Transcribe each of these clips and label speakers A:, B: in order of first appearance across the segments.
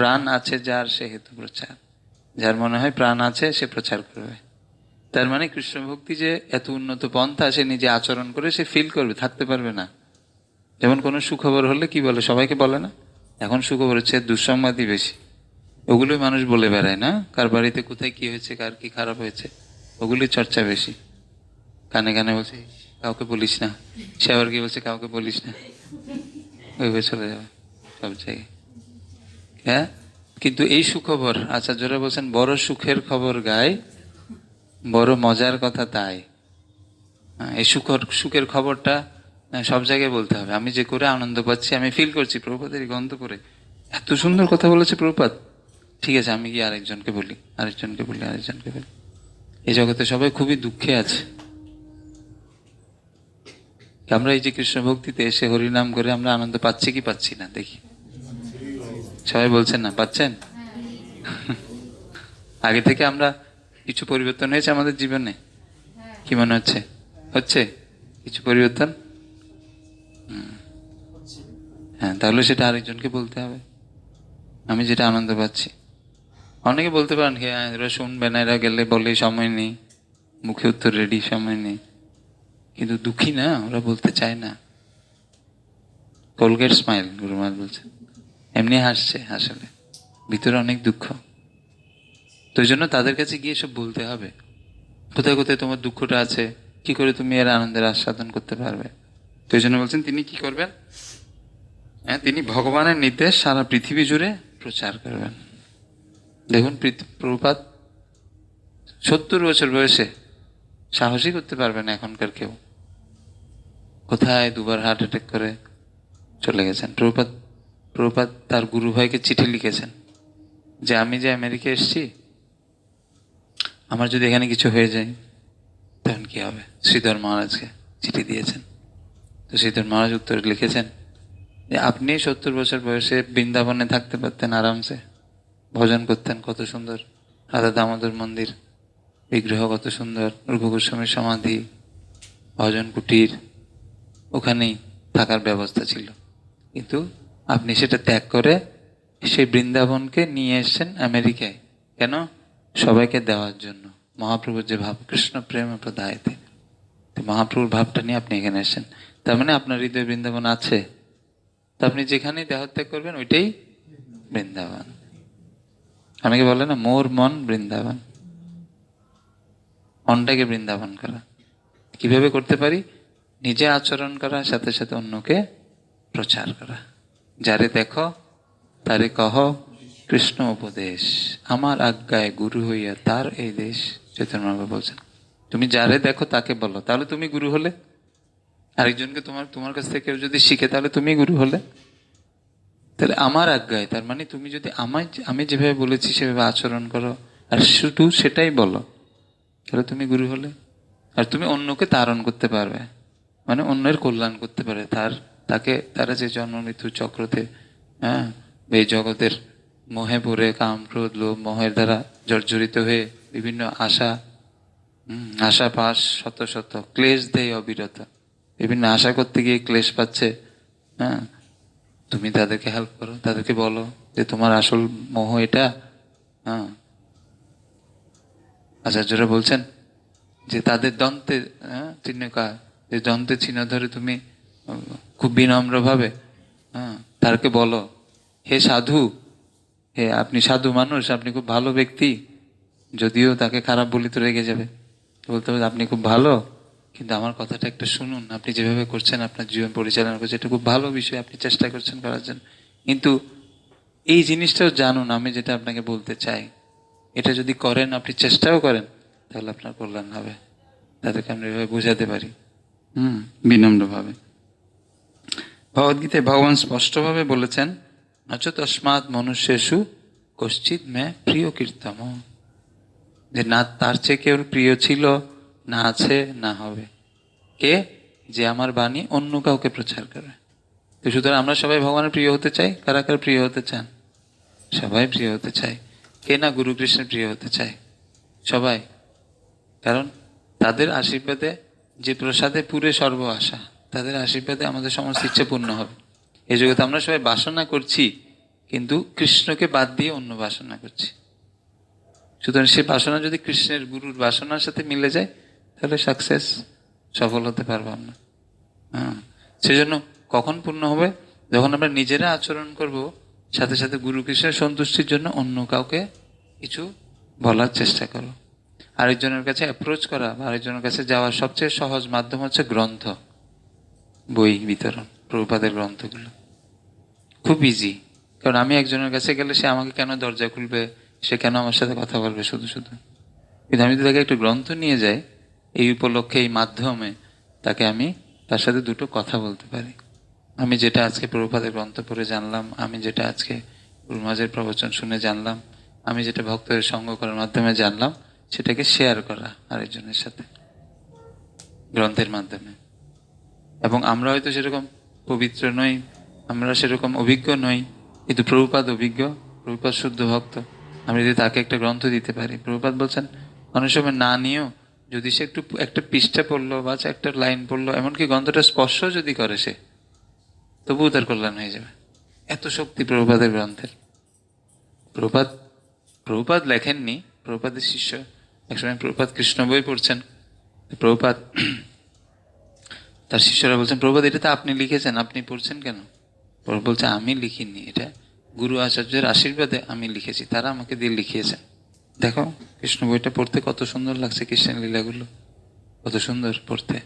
A: প্রাণ আছে যার সে হেতু প্রচার। যার মনে হয় প্রাণ আছে, সে প্রচার করবে। তার মানে কৃষ্ণ ভক্তি যে এত উন্নত পন্থা, সে নিজে আচরণ করে সে ফিল করবে, থাকতে পারবে না। যেমন কোনো সুখবর হলে কি বলে, সবাইকে বলে না? এখন সুখবর হচ্ছে দুঃসংবাদই বেশি। ওগুলোই মানুষ বলে বেড়ায় না? কার বাড়িতে কোথায় কি হয়েছে, কার কি খারাপ হয়েছে ওগুলি চর্চা বেশি। কানে কানে বলছে, কাউকে বলিস না। সে আবার কি বলছে, কাউকে বলিস না। ওইভাবে চলে যাবে সব জায়গায়। হ্যাঁ? কিন্তু এই সুখবর আচার্যরা বলছেন বড় সুখের খবর গায় বড় মজার কথা তাই। হ্যাঁ, এই সুখর সুখের খবরটা সব জায়গায় বলতে হবে। আমি যে করে আনন্দ পাচ্ছি আমি ফিল করছি প্রভুপাতের গন্ধ করে। এত সুন্দর কথা বলেছে প্রভুপাত ঠিক আছে আমি গিয়ে আরেকজনকে বলি আরেকজনকে বলি আরেকজনকে বলি। এই জগতে সবাই খুবই দুঃখে আছে। আমরা এই যে কৃষ্ণ ভক্তিতে এসে হরিনাম করে আমরা আনন্দ পাচ্ছি কি পাচ্ছি না দেখি। সবাই বলছেন না পাচ্ছেন? আগে থেকে আমরা কিছু পরিবর্তন হয়েছে আমাদের জীবনে? কি মনে হচ্ছে? হচ্ছে? কিছু পরিবর্তন। হ্যাঁ তাহলে সেটা আরেকজনকে বলতে হবে। আমি যেটা আনন্দ পাচ্ছি। অনেকে বলতে পারেন কি হ্যাঁ, এরা শুনবে না এরা গেলে বলে সময় নেই। মুখে উত্তর রেডি সময় নেই। কিন্তু দুঃখী না ওরা বলতে চায় না। কোলগেট স্মাইল গুরুমাল বলছে এমনি হাসছে আসলে ভিতরে অনেক দুঃখ। তো জন্য তাদের কাছে গিয়ে সব বলতে হবে। কোথায় কোথায় তোমার দুঃখটা আছে? কি করে তুমি এর আনন্দের আস্বাদন করতে পারবে? তো জন্য বলছেন, তিনি কি করবেন? হ্যাঁ তিনি ভগবানের নির্দেশ সারা পৃথিবী জুড়ে প্রচার করবেন। দেখুন প্রভুপাত সত্তর বছর বয়সে সাহসই করতে পারবে না এখনকার কেউ। কোথায় দুবার হার্ট অ্যাটাক করে চলে গেছেন? প্রভুপাত প্রভুপাত তার গুরু ভাইকে চিঠি লিখেছেন যে আমি যে আমেরিকা এসেছি, আমার যদি এখানে কিছু হয়ে যায়, তখন কি হবে? শ্রীধর মহারাজকে চিঠি দিয়েছেন। তো শ্রীধর মহারাজ উত্তরে লিখেছেন যে, আপনি সত্তর বছর বয়সে বৃন্দাবনে থাকতে পারতেন আরামসে। ভজন করতেন, কত সুন্দর। রাধা দামোদর মন্দির, বিগ্রহ কত সুন্দর। রূপ গোস্বামীর সমাধি, ভজন কুটির, ওখানেই থাকার ব্যবস্থা ছিল। কিন্তু আপনি সেটা ত্যাগ করে সেই বৃন্দাবনকে নিয়ে এসেছেন আমেরিকায়। কেন? সবাইকে দেওয়ার জন্য। মহাপ্রভুর যে ভাব, কৃষ্ণ প্রেম প্রদায়তে। মহাপ্রভুর ভাবটা নিয়ে আপনি এখানে এসেছেন। তার মানে আপনার হৃদয় বৃন্দাবন আছে। তো আপনি যেখানেই দেহত্যাগ করবেন, ওইটাই বৃন্দাবন। অনেকে বলে না, মোর মন বৃন্দাবন। মনটাকে বৃন্দাবন করা। কীভাবে করতে পারি? নিজে আচরণ করা, সাথে সাথে অন্যকে প্রচার করা। যারে দেখো, তারে কহ, কৃষ্ণ উপদেশ। আমার আজ্ঞায় গুরু হইয়া তার এই দেশ, চৈতন্য মহাপ্রভু বলছেন। তুমি যারে দেখো, তাকে বলো। তাহলে তুমি গুরু হলে? আরেকজনকে তোমার তোমার কাছ থেকে কেউ যদি শিখে, তাহলে তুমি গুরু হলে? তাহলে আমার আজ্ঞায়, তার মানে তুমি যদি আমায়, আমি যেভাবে বলেছি, সেভাবে আচরণ করো, আর শুধু সেটাই বলো, তাহলে তুমি গুরু হলে? আর তুমি অন্যকে তারণ করতে পারবে মানে অন্যের কল্যাণ করতে পারে তার তাকে তারা যে জন্ম মৃত্যু চক্রতে হ্যাঁ এই জগতের মোহে পড়ে কাম ক্রোধ লোভ মোহের দ্বারা জর্জরিত হয়ে বিভিন্ন আশা আশা পাস শত শত ক্লেশ দেয় অবিরত। বিভিন্ন আশা করতে গিয়ে ক্লেশ পাচ্ছে হ্যাঁ। তুমি তাদেরকে হেল্প করো তাদেরকে বলো যে তোমার আসল মোহ এটা হ্যাঁ। আচার্যরা বলছেন যে তাদের দন্তে হ্যাঁ, চিহ্ন চিহ্নকা যে দন্তে চিহ্ন ধরে তুমি খুব বিনম্রভাবে হ্যাঁ তারকে বলো, হে সাধু, হে, আপনি সাধু মানুষ, আপনি খুব ভালো ব্যক্তি। যদিও তাকে খারাপ বলি তো রেগে যাবে। বলতে হবে, আপনি খুব ভালো, কিন্তু আমার কথাটা একটু শুনুন। আপনি যেভাবে করছেন, আপনার জীবন পরিচালনা করছেন, এটা খুব ভালো বিষয়, আপনি চেষ্টা করছেন করার জন্য। কিন্তু এই জিনিসটাও জানুন, আমি যেটা আপনাকে বলতে চাই। এটা যদি করেন, আপনি চেষ্টাও করেন, তাহলে আপনার কল্যাণ হবে। তাদেরকে আমরা এভাবে বোঝাতে পারি। হুম, বিনম্রভাবে। ভগবদ্গীতায় ভগবান স্পষ্টভাবে বলেছেন নচ তস্মাৎ মনুষ্যেষু কশ্চিৎ মে প্রিয় কীর্তম যে না, তার চেয়ে কেউ প্রিয় ছিল, না আছে, না হবে। কে? যে আমার বাণী অন্য কাউকে প্রচার করে। তো সুতরাং আমরা সবাই ভগবানের প্রিয় হতে চাই, কারা কারা প্রিয় হতে চান? সবাই প্রিয় হতে চায় কে না গুরু কৃষ্ণের প্রিয় হতে চায়? সবাই। কারণ তাদের আশীর্বাদে যে প্রসাদে পুরে সর্ব আশা। তাদের আশীর্বাদে আমাদের সমস্ত ইচ্ছে পূর্ণ হবে। এই জগতে আমরা সবাই বাসনা করছি, কিন্তু কৃষ্ণকে বাদ দিয়ে অন্য বাসনা করছি। সুতরাং সে বাসনা যদি কৃষ্ণের গুরুর বাসনার সাথে মিলে যায়, তাহলে সাকসেস সফল হতে পারব আমরা। হ্যাঁ সেজন্য কখন পূর্ণ হবে? যখন আমরা নিজেরা আচরণ করব, সাথে সাথে গুরু কৃষ্ণের সন্তুষ্টির জন্য অন্য কাউকে কিছু বলার চেষ্টা করো আরেকজনের কাছে অ্যাপ্রোচ করা বা আরেকজনের কাছে যাওয়ার সবচেয়ে সহজ মাধ্যম হচ্ছে গ্রন্থ। বই বিতরণ প্রভুপাদের গ্রন্থগুলো। খুব ইজি কারণ আমি একজনের কাছে গেলে সে আমাকে কেন দরজা খুলবে? সে কেন আমার সাথে কথা বলবে শুধু শুধু? কিন্তু আমি যদি তাকে একটু গ্রন্থ নিয়ে যাই, এই উপলক্ষে, এই মাধ্যমে, তাকে আমি তার সাথে দুটো কথা বলতে পারি। আমি যেটা আজকে প্রভুপাদের গ্রন্থ পড়ে জানলাম, আমি যেটা আজকে গুরুমাজের প্রবচন শুনে জানলাম, আমি যেটা ভক্তদের সঙ্গ করার মাধ্যমে জানলাম, সেটাকে শেয়ার করা আরেকজনের সাথে, গ্রন্থের মাধ্যমে। এবং আমরা হয়তো সেরকম পবিত্র নই, আমরা সেরকম অভিজ্ঞ নই। কিন্তু প্রভুপাদ অভিজ্ঞ, প্রভুপাদ শুদ্ধ ভক্ত। আমি যদি তাকে একটা গ্রন্থ দিতে পারি। প্রভুপাদ বলছেন, অনেক সময় না নিয়েও যদি সে একটু, একটা পৃষ্ঠা পড়ল বা একটা লাইন পড়ল, এমনকি গ্রন্থটা স্পর্শ যদি করে সে, তবুও তার কল্যাণ হয়ে যাবে। এত শক্তি প্রভুপাদের গ্রন্থের প্রভুপাদ প্রভুপাদ লেখেননি। প্রভুপাদের শিষ্য, একসময় প্রভুপাদ কৃষ্ণ বই পড়ছেন। প্রভুপাদ তার শিষ্যরা বলছেন, প্রভুপাদ, এটা তো আপনি লিখেছেন, আপনি পড়ছেন কেন? প্রভু বলছে, আমি লিখিনি, এটা গুরু আচার্যের আশীর্বাদে আমি লিখেছি, তারা আমাকে দিয়ে লিখিয়েছেন দেখো, কৃষ্ণ বইটা পড়তে কত সুন্দর লাগছে, কৃষ্ণের লীলাগুলো, কত সুন্দর পড়তে।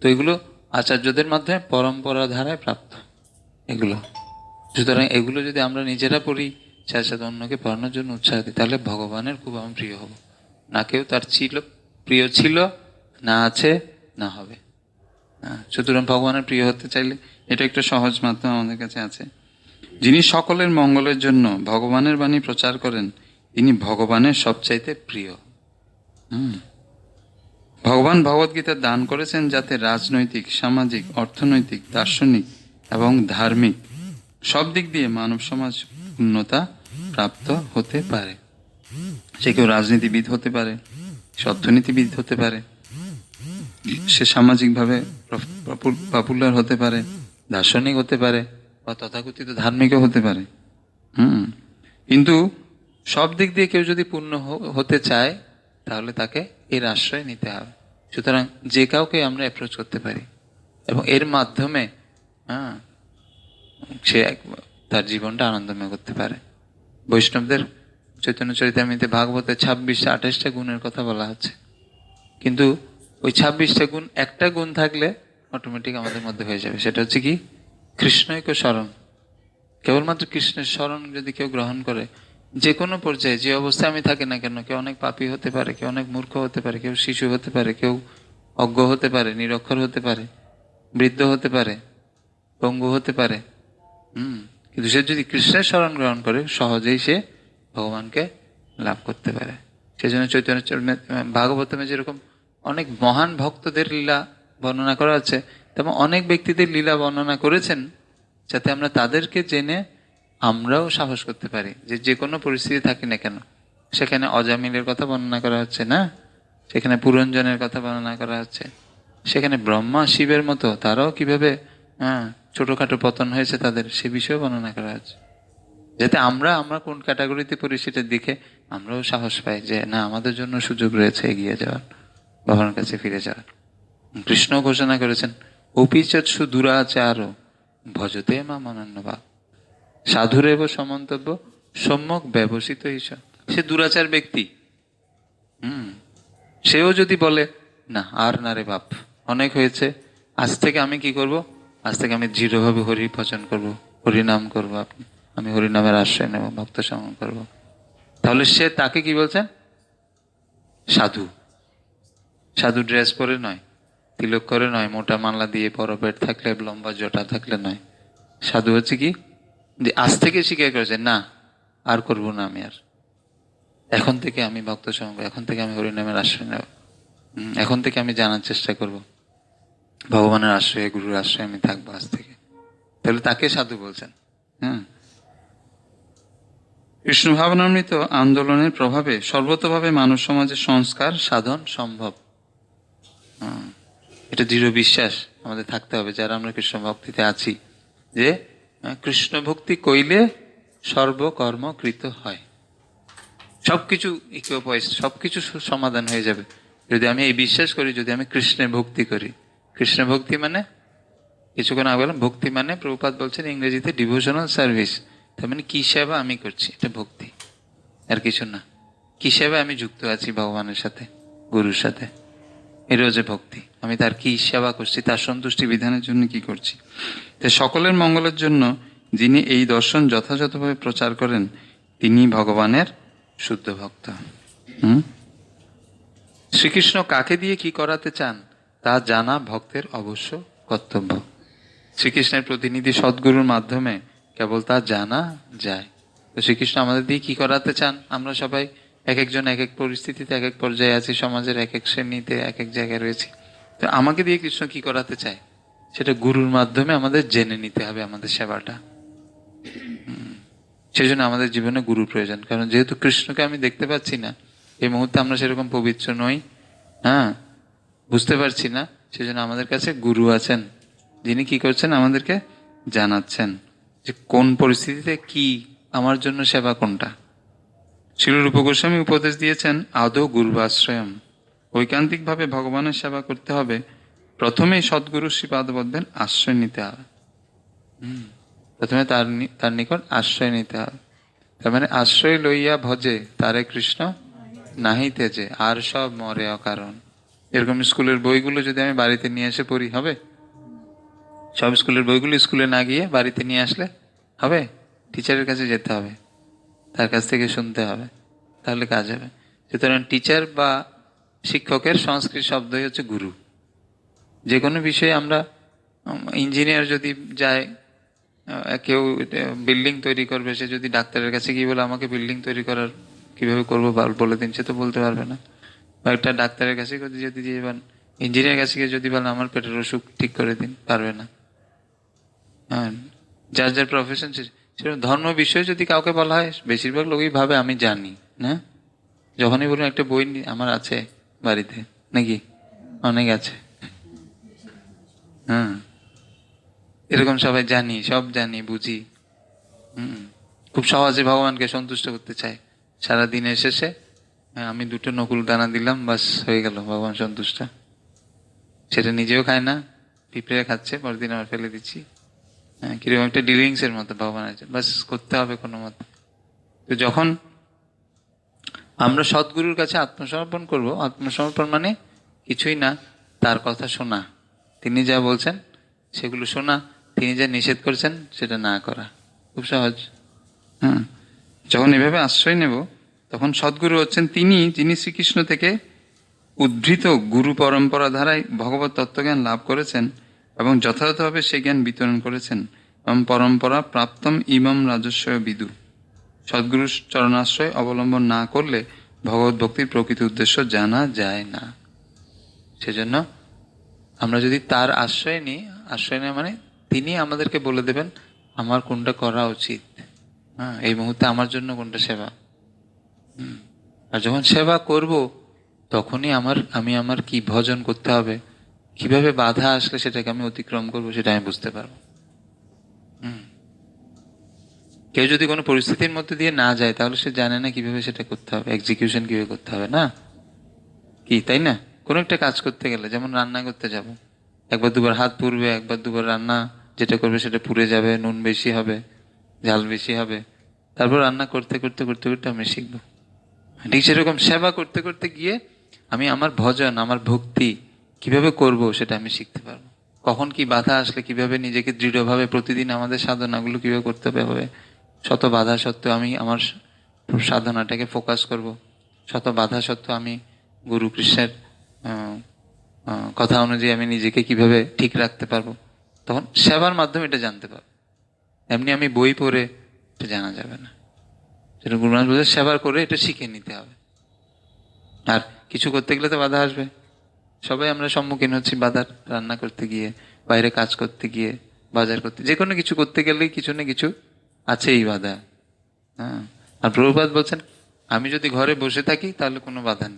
A: তো এগুলো আচার্যদের মাধ্যমে পরম্পরা ধারায় প্রাপ্ত, এগুলো। সুতরাং এগুলো যদি আমরা নিজেরা পড়ি, সাথে সাথে অন্যকে পড়ানোর জন্য উৎসাহ দিই, তাহলে ভগবানের খুব আমি প্রিয় হব। না কেউ তার ছিল, প্রিয় ছিল, না আছে, না হবে। সুতরাং ভগবানের প্রিয় হতে চাইলে
B: এটা একটা সহজ মাধ্যম আমাদের কাছে আছে। যিনি সকলের মঙ্গলের জন্য ভগবানের বাণী প্রচার করেন, তিনি ভগবানের সবচাইতে প্রিয়। ভগবান ভগবদ্গীতা দান করেছেন যাতে রাজনৈতিক, সামাজিক, অর্থনৈতিক, দার্শনিক এবং ধার্মিক সব দিক দিয়ে মানব সমাজ উন্নতা প্রাপ্ত হতে পারে। সে কেউ রাজনীতিবিদ হতে পারে অর্থনীতিবিদ হতে পারে সে সামাজিকভাবে পপুলার হতে পারে, দার্শনিক হতে পারে, বা তথাকথিত ধার্মিকও হতে পারে। হুম। কিন্তু
A: সব দিক দিয়ে কেউ যদি পূর্ণ হতে চায়, তাহলে তাকে এর আশ্রয় নিতে হবে। সুতরাং যে কাউকে আমরা অ্যাপ্রোচ করতে পারি। এবং এর মাধ্যমে হ্যাঁ সে তার জীবনটা আনন্দময় করতে পারে। বৈষ্ণবদের চৈতন্য চরিতামিতে ভাগবতে ছাব্বিশটা আঠাশটা গুণের কথা বলা হচ্ছে। কিন্তু ওই ছাব্বিশটা গুণ, একটা গুণ থাকলে অটোমেটিক আমাদের মধ্যে হয়ে যাবে। সেটা হচ্ছে কি? কৃষ্ণৈক স্মরণ। কেবলমাত্র কৃষ্ণের স্মরণ যদি কেউ গ্রহণ করে, যে কোনো পর্যায়ে, যে অবস্থায় আমি থাকি না কেন, কেউ অনেক পাপী হতে পারে, কেউ অনেক মূর্খ হতে পারে, কেউ শিশু হতে পারে, কেউ অজ্ঞ হতে পারে, নিরক্ষর হতে পারে, বৃদ্ধ হতে পারে, পঙ্গু হতে পারে, হুম, কিন্তু সে যদি কৃষ্ণের স্মরণ গ্রহণ করে, সহজেই সে ভগবানকে লাভ করতে পারে। সেজন্য চৈতন্য চরিতামৃত- ভাগবতমে যেরকম অনেক মহান ভক্তদের লীলা বর্ণনা করা আছে। তেমন অনেক ব্যক্তিদের লীলা বর্ণনা করেছেন যাতে আমরা তাদেরকে জেনে আমরাও সাহস করতে পারি যে যে কোনো পরিস্থিতি থাকি না কেন। সেখানে অজামিলের কথা বর্ণনা করা হচ্ছে না? সেখানে পুরঞ্জনের কথা বর্ণনা করা হচ্ছে? সেখানে ব্রহ্মা শিবের মতো তারাও কীভাবে হ্যাঁ ছোটোখাটো পতন হয়েছে তাদের সে বিষয়ে বর্ণনা করা হচ্ছে। যাতে আমরা আমরা কোন ক্যাটাগরিতে সেটা দেখে আমরাও সাহস পাই যে না, আমাদের জন্য সুযোগ রয়েছে এগিয়ে যাওয়ার। বাবার কাছে ফিরে যাওয়ার কৃষ্ণ ঘোষণা করেছেন অপিচৎসু দুরাচারও ভজতে মা মনান্নবা সাধুরেব সমন্তব্য, সম্যক ব্যবসিত হিসাব সে দুরাচার ব্যক্তি। হুম। সেও যদি বলে, না, আর না রে বাপ, অনেক হয়েছে, আজ থেকে আমি কি করব? আজ থেকে আমি দৃঢ়ভাবে হরি ভজন করব, হরিনাম করব আপনি আমি হরিনামের আশ্রয় নেব, ভক্ত সঙ্গ করব। তাহলে সে তাকে কি বলছেন? সাধু। সাধু ড্রেস পরে নয়, তিলক করে নয়, মোটা মালা দিয়ে বড় পেট থাকলে, লম্বা জটা থাকলে নয়। সাধু হচ্ছে কি? আজ থেকে স্বীকার করেছে না, আর করব না আমি আর। এখন থেকে আমি ভক্ত সঙ্গ এখন থেকে আমি হরিনামের আশ্রয় নেব। এখন থেকে আমি জানার চেষ্টা করব। ভগবানের আশ্রয়ে, গুরুর আশ্রয়ে আমি থাকব আজ থেকে। তাহলে তাকে সাধু বলছেন।
B: হ্যাঁ কৃষ্ণ ভাবনামৃত আন্দোলনের প্রভাবে সর্বতভাবে মানব সমাজের সংস্কার,
A: সাধন সম্ভব। এটা দৃঢ় বিশ্বাস আমাদের থাকতে হবে, যারা আমরা কৃষ্ণ ভক্তিতে আছি, যে কৃষ্ণ ভক্তি কইলে সর্বকর্মকৃত হয়। সবকিছু সবকিছু সমাধান হয়ে যাবে। যদি আমি এই বিশ্বাস করি, যদি আমি কৃষ্ণের ভক্তি করি। কৃষ্ণ ভক্তি মানে কিছুক্ষণ আগে বললাম, ভক্তি মানে প্রভুপাত বলছেন ইংরেজিতে ডিভোশনাল সার্ভিস তার মানে কি সেবা আমি করছি, এটা ভক্তি। আর কিছু না। কি সেবা আমি যুক্ত আছি ভগবানের সাথে, গুরুর সাথে। হচ্ছে ভক্তি।
B: আমি তার কি সেবা করছি, তার সন্তুষ্টি বিধানের জন্য কি করছি? তো সকলের মঙ্গলের জন্য যিনি এই দর্শন যথাযথভাবে প্রচার করেন, তিনি ভগবানের শুদ্ধ ভক্ত। হুম?
A: শ্রীকৃষ্ণ কাকে দিয়ে কি করাতে চান, তা জানা ভক্তের অবশ্য কর্তব্য। শ্রীকৃষ্ণের প্রতিনিধি সদ্গুরুর মাধ্যমে কেবল তা জানা যায়। তো শ্রীকৃষ্ণ আমাদের দিয়ে কি করাতে চান, আমরা সবাই এক একজন এক এক পরিস্থিতিতে এক এক পর্যায়ে আছি, সমাজের এক এক শ্রেণীতে এক এক জায়গায় রয়েছি। তো আমাকে দিয়ে কৃষ্ণ কি করাতে চায়? সেটা গুরুর মাধ্যমে আমাদের জেনে নিতে হবে আমাদের সেবাটা। সেই জন্য আমাদের জীবনে গুরু প্রয়োজন। কারণ যেহেতু কৃষ্ণকে আমি দেখতে পাচ্ছি না, এই মুহূর্তে আমরা সেরকম পবিত্র নই। হ্যাঁ? বুঝতে পারছি না, সেজন্য আমাদের কাছে গুরু আছেন। যিনি কি করছেন? আমাদেরকে জানাচ্ছেন যে কোন পরিস্থিতিতে কি, আমার জন্য সেবা কোনটা? শিলরূপ গোস্বামী উপদেশ দিয়েছেন, আদৌ গুরুবাশ্রয়ম। ঐকান্তিকভাবে ভগবানের সেবা করতে হবে। প্রথমেই সদ্গুরু শ্রীপাদবদ্ধের আশ্রয় নিতে হবে। প্রথমে তার তার নিকট আশ্রয় নিতে হবে। তার মানে আশ্রয় লইয়া ভজে, তারে কৃষ্ণ নাহি তেজে, আর সব মরে অকারণ। এরকম স্কুলের বইগুলো যদি আমি বাড়িতে নিয়ে এসে পড়ি, হবে? সব স্কুলের বইগুলো স্কুলে না গিয়ে বাড়িতে নিয়ে আসলে হবে? টিচারের কাছে যেতে হবে। তার কাছ থেকে শুনতে হবে। তাহলে কাজ হবে। সুতরাং টিচার বা শিক্ষকের সংস্কৃত শব্দই হচ্ছে গুরু। যে কোনো বিষয়ে আমরা ইঞ্জিনিয়ার যদি যায় কেউ বিল্ডিং তৈরি করবে, সে যদি ডাক্তারের কাছে গিয়ে বলে, আমাকে বিল্ডিং তৈরি করার কীভাবে করব? বল- দিন, সে তো বলতে পারবে না। বা একটা ডাক্তারের কাছে যদি যাবেন ইঞ্জিনিয়ার কাছে গিয়ে যদি বলেন, আমার পেটের অসুখ ঠিক করে দিন। পারবে না। হ্যাঁ যার যার প্রফেশন সেরকম ধর্ম বিষয়ে যদি কাউকে বলা হয় বেশিরভাগ লোকই ভাবে আমি জানি না? যখনই বলুন একটা বই আমার আছে বাড়িতে নাকি? অনেক আছে। হ্যাঁ এরকম সবাই জানি সব জানি বুঝি। হুম। খুব সহজে ভগবানকে সন্তুষ্ট করতে চাই সারা দিনের শেষে হ্যাঁ, আমি দুটো নকুল দানা দিলাম বাস হয়ে গেল ভগবান সন্তুষ্ট। সেটা নিজেও খায় না পিঁপড়ে খাচ্ছে পরদিন আবার ফেলে দিচ্ছি। হ্যাঁ কীরকম একটা ডিলিংস এর মতো ভগবান আছে বাস, করতে হবে কোনো মতে। তো যখন আমরা সদ্গুরুর কাছে আত্মসমর্পণ করব, আত্মসমর্পণ মানে কিছুই না, তার কথা শোনা। তিনি যা বলছেন, সেগুলো শোনা। তিনি যা নিষেধ করছেন, সেটা না করা। খুব সহজ।
B: হ্যাঁ। যখন এভাবে আশ্রয় নেব, তখন সদ্গুরু হচ্ছেন তিনি, যিনি শ্রীকৃষ্ণ থেকে উদ্ধৃত গুরু পরম্পরা ধারায় ভগবত তত্ত্বজ্ঞান লাভ করেছেন এবং যথাযথভাবে সে জ্ঞান বিতরণ করেছেন, এবং পরম্পরা প্রাপ্তম ইমাম রাজস্ব বিদু। সদ্গুরুর চরণাশ্রয় অবলম্বন না করলে ভগবত ভক্তির প্রকৃত উদ্দেশ্য জানা যায় না।
A: সেজন্য আমরা যদি তার আশ্রয় নিই, আশ্রয় নেওয়া মানে তিনি আমাদেরকে বলে দেবেন, আমার কোনটা করা উচিত? হ্যাঁ এই মুহূর্তে আমার জন্য কোনটা সেবা। আর যখন সেবা করব, তখনই আমার, আমি আমার কি ভজন করতে হবে? কীভাবে বাধা আসলে সেটাকে আমি অতিক্রম করব সেটা আমি বুঝতে পারব। কেউ যদি কোনো পরিস্থিতির মধ্যে দিয়ে না যায়, তাহলে সে জানে না কীভাবে সেটা করতে হবে এক্সিকিউশন কীভাবে করতে হবে, না? কি, তাই না? কোনো একটা কাজ করতে গেলে, যেমন রান্না করতে যাব। একবার দুবার হাত পুড়বে, একবার দুবার রান্না যেটা করবে সেটা পুড়ে যাবে, নুন বেশি হবে, ঝাল বেশি হবে। তারপর রান্না করতে করতে করতে করতে আমি শিখব। ঠিক সেরকম সেবা করতে করতে গিয়ে আমি আমার ভজন, আমার ভক্তি কীভাবে করব সেটা আমি শিখতে পারব? কখন কি বাধা আসলে কীভাবে নিজেকে দৃঢ়ভাবে প্রতিদিন আমাদের সাধনাগুলো কীভাবে করতে হবে? শত বাধা সত্ত্বেও আমি আমার সাধনাটাকে ফোকাস করব। শত বাধা সত্ত্বেও আমি গুরু কৃষ্ণের কথা অনুযায়ী আমি নিজেকে কীভাবে ঠিক রাখতে পারব? তখন সেবার মাধ্যমে এটা জানতে পারব। এমনি আমি বই পড়ে এটা জানা যাবে না। সেটা গুরু মানুষ সেবার করে এটা শিখে নিতে হবে। আর কিছু করতে গেলে তো বাধা আসবে। সবাই আমরা সম্মুখীন হচ্ছি বাধার রান্না করতে গিয়ে, বাইরে কাজ করতে গিয়ে, বাজার করতে যে কোনো কিছু করতে গেলেই কিছু না কিছু আছেই বাধা। হ্যাঁ। আর প্রভুপাত বলছেন, আমি যদি ঘরে বসে থাকি, তাহলে কোনো বাধা নেই।